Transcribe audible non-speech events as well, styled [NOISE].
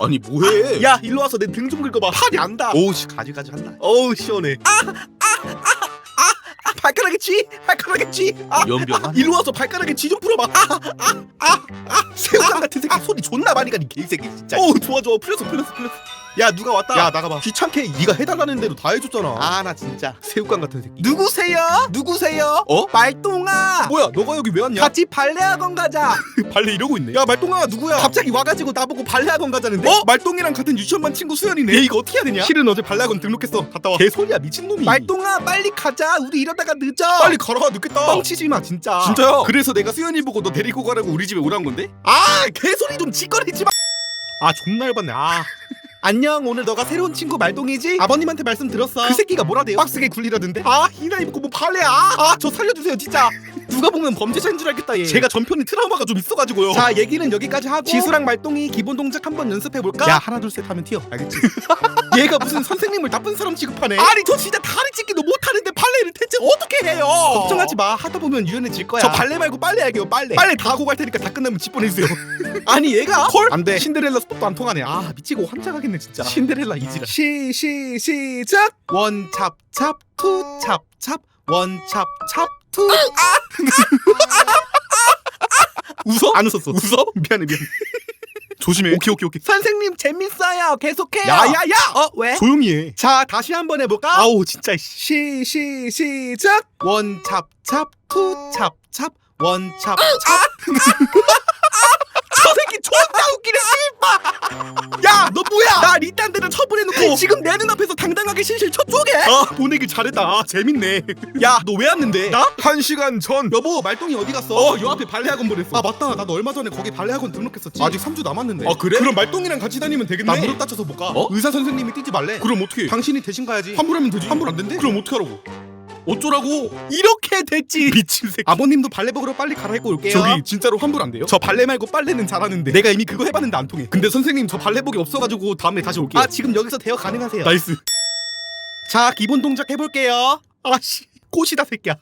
아니 뭐해? 야 일로 와서 내 등 좀 긁어봐. 팔이 안다 오우 씨 가지가지 한다. 어우 시원해. 아, 발가락에 쥐 발가락에 쥐. 아, 연병 일로 와서 발가락에 쥐 좀 풀어봐. 아아아아. 새우깡 같은 새끼 소리 존나 많이 가니 개새끼 진짜. 어우 좋아 좋아. 풀렸어 풀렸어 풀렸어 야 누가 왔다 야 나가봐. 귀찮게 네가 해달라는 대로 다 해줬잖아 아 나 진짜. 새우깡 같은 새끼 누구세요? 누구세요? 어? 말똥아 뭐야 너가 여기 왜 왔냐? 같이 발레학원 가자 [LAUGHS] 발레 이러고 있네. 야 말똥아 누구야? 갑자기 와가지고 나보고 발레학원 가자는데? 어? 말똥이랑 같은 유치원반 친구 수연이네. 얘 이거 어떻게 해야 되냐? 실은 어제 발레학원 등록했어. 갔다 와. 개소리야 미친놈이 말똥아 빨리 가자 우리 이러다가 늦어 빨리 걸어가 늦겠다. 뻥치지 마 진짜 진짜요? 그래서 내가 수연이 보고 너 데리고 가라고 우리 집에 오란 건데? 아 개소리 좀 짓거리지 마. 아 존나 열받네. 아. [LAUGHS] 안녕 오늘 너가 새로운 친구 말동이지? 아버님한테 말씀 들었어. 그 새끼가 뭐라대요? 빡세게 굴리라던데. 아 이 나이 먹고 뭐 발레야. 아저 살려주세요 진짜. 누가 보면 범죄자인 줄 알겠다 얘. 제가 전편에 트라우마가 좀 있어가지고요. 자 얘기는 여기까지 하고 지수랑 말동이 기본 동작 한번 연습해 볼까? 야 하나 둘 셋 하면 튀어. 알겠지? [LAUGHS] 얘가 무슨 선생님을 나쁜 사람 취급하네. 아니 저 진짜 다리 찢기도 못하는데 발레를 대체 어떻게 해요? 걱정하지 마. 하다 보면 유연해질 거야. 저 발레 말고 빨래 할게요. 빨래. 빨래 다 하고 갈 테니까 다 끝나면 집 보내주세요. [LAUGHS] 아니 얘가 헐? 안 돼. 신데렐라 스톱도 안 통하네. 아 미치고 환장하겠네 진짜. 신데렐라 이지라. 시 시 시작. 원찹찹 투찹찹 원찹찹 투. 아! 웃어? 안 웃었어. 웃어? [LAUGHS] 미안해 미안해. 조심해. 오케이 오케이 오케이. 선생님 재밌어요. 계속해요. 야야야! 어 왜? 조용히 해. 자 다시 한번 해볼까? 아우 진짜. 시 씨. 시 시작. 원 찹찹 투 찹찹 원 찹찹. 저 새끼 존나 웃기네 씨발. 야너 뭐야? 나 리딴 데는 처분해놓고 지금 내 눈앞에서 당당 하게 실실 쳐 쪼개. 아 보내길 잘했다. 아 재밌네. [LAUGHS] 야 너 왜 왔는데? 나? 한 시간 전. 여보 말똥이 어디 갔어? 어요 앞에 발레 학원 보냈어. 아 맞다 나도 얼마 전에 거기 발레 학원 등록했었지. 아직 3주 남았는데. 아, 그래? 그럼 말똥이랑 같이 다니면 되겠네. 나 무릎 다쳐서 못 가. 어? 의사 선생님이 뛰지 말래. 그럼 어떻게? 당신이 대신 가야지. 환불하면 되지. 환불 안 된대? 그럼 어떻게 하라고? 어쩌라고? 이렇게 됐지. 미친 새끼. 아버님도 발레복으로 빨리 갈아입고 올게요. 저기 진짜로 환불 안 돼요? 저 발레 말고 빨래는 잘하는데 내가 이미 그거 해봤는데 안 통해. 근데 선생님 저 발레복이 없어가지고 다음에 다시 올게요. 아 지금 여기서 대여 가능하세요. 나이스. 자 기본 동작 해볼게요. 아씨 꽃이다 새끼야.